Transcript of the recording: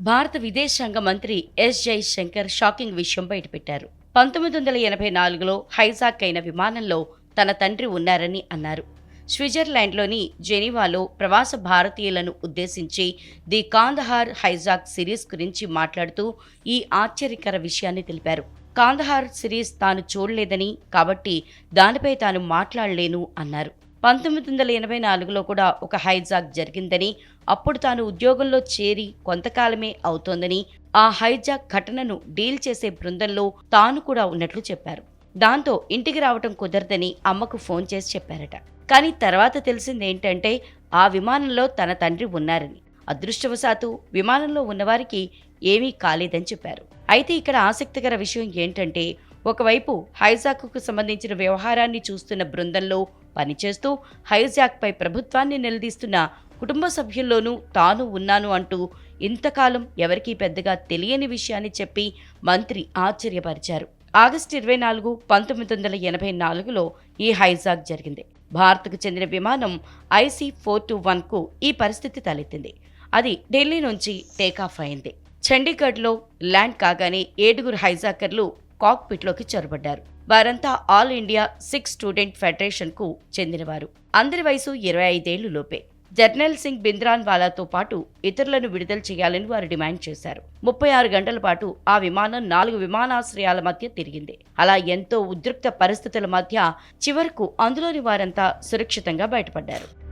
భారత విదేశాంగ మంత్రి ఎస్ జైశంకర్ షాకింగ్ విషయం బయటపెట్టారు. పంతొమ్మిది వందల ఎనభై నాలుగులో హైజాక్ అయిన విమానంలో తన తండ్రి ఉన్నారని అన్నారు. స్విట్జర్లాండ్లోని జెనీవాలో ప్రవాస భారతీయులను ఉద్దేశించి ది కాందహార్ హైజాక్ సిరీస్ గురించి మాట్లాడుతూ ఈ ఆశ్చర్యకర విషయాన్ని తెలిపారు. కాందహార్ సిరీస్ తాను చూడలేదని కాబట్టి దానిపై తాను మాట్లాడలేను అన్నారు. పంతొమ్మిది వందల ఎనభై నాలుగులో కూడా ఒక హైజాక్ జరిగిందని అప్పుడు తాను ఉద్యోగంలో చేరి కొంతకాలమే అవుతోందని ఆ హైజాక్ ఘటనను డీల్ చేసే బృందంలో తాను కూడా ఉన్నట్లు చెప్పారు. దాంతో ఇంటికి రావటం కుదరదని అమ్మకు ఫోన్ చేసి చెప్పారట. కానీ తర్వాత తెలిసింది ఏంటంటే ఆ విమానంలో తన తండ్రి ఉన్నారని. అదృష్టవశాత్తు విమానంలో ఉన్నవారికి ఏమీ కాలేదని చెప్పారు. అయితే ఇక్కడ ఆసక్తికర విషయం ఏంటంటే ఒకవైపు హైజాక్కు సంబంధించిన వ్యవహారాన్ని చూస్తున్న బృందంలో పనిచేస్తూ హైజాక్పై ప్రభుత్వాన్ని నిలదీస్తున్న కుటుంబ సభ్యుల్లోనూ తాను ఉన్నాను అంటూ ఇంతకాలం ఎవరికీ పెద్దగా తెలియని విషయాన్ని చెప్పి మంత్రి ఆశ్చర్యపరిచారు. ఆగస్టు ఇరవై నాలుగు పంతొమ్మిది వందల ఎనభై నాలుగులో ఈ హైజాక్ జరిగింది. భారత్కు చెందిన విమానం ఐసీ ఫోర్ టూ వన్కు ఈ పరిస్థితి తలెత్తింది. అది ఢిల్లీ నుంచి టేకాఫ్ అయింది. చండీగఢ్లో ల్యాండ్ కాగానే ఏడుగురు హైజాకర్లు కాక్పిట్లోకి చొరబడ్డారు. వారంతా ఆల్ ఇండియా సిక్స్ స్టూడెంట్ ఫెడరేషన్కు చెందినవారు. అందరి వయసు ఇరవై ఐదేళ్ళు లోపే. జర్నల్ సింగ్ బింద్రాన్ వాలాతో పాటు ఇతరులను విడుదల చేయాలని వారు డిమాండ్ చేశారు. ముప్పై ఆరు గంటల పాటు ఆ విమానం నాలుగు విమానాశ్రయాల మధ్య తిరిగింది. అలా ఎంతో ఉద్రిక్త పరిస్థితుల మధ్య చివరకు అందులోని వారంతా సురక్షితంగా బయటపడ్డారు.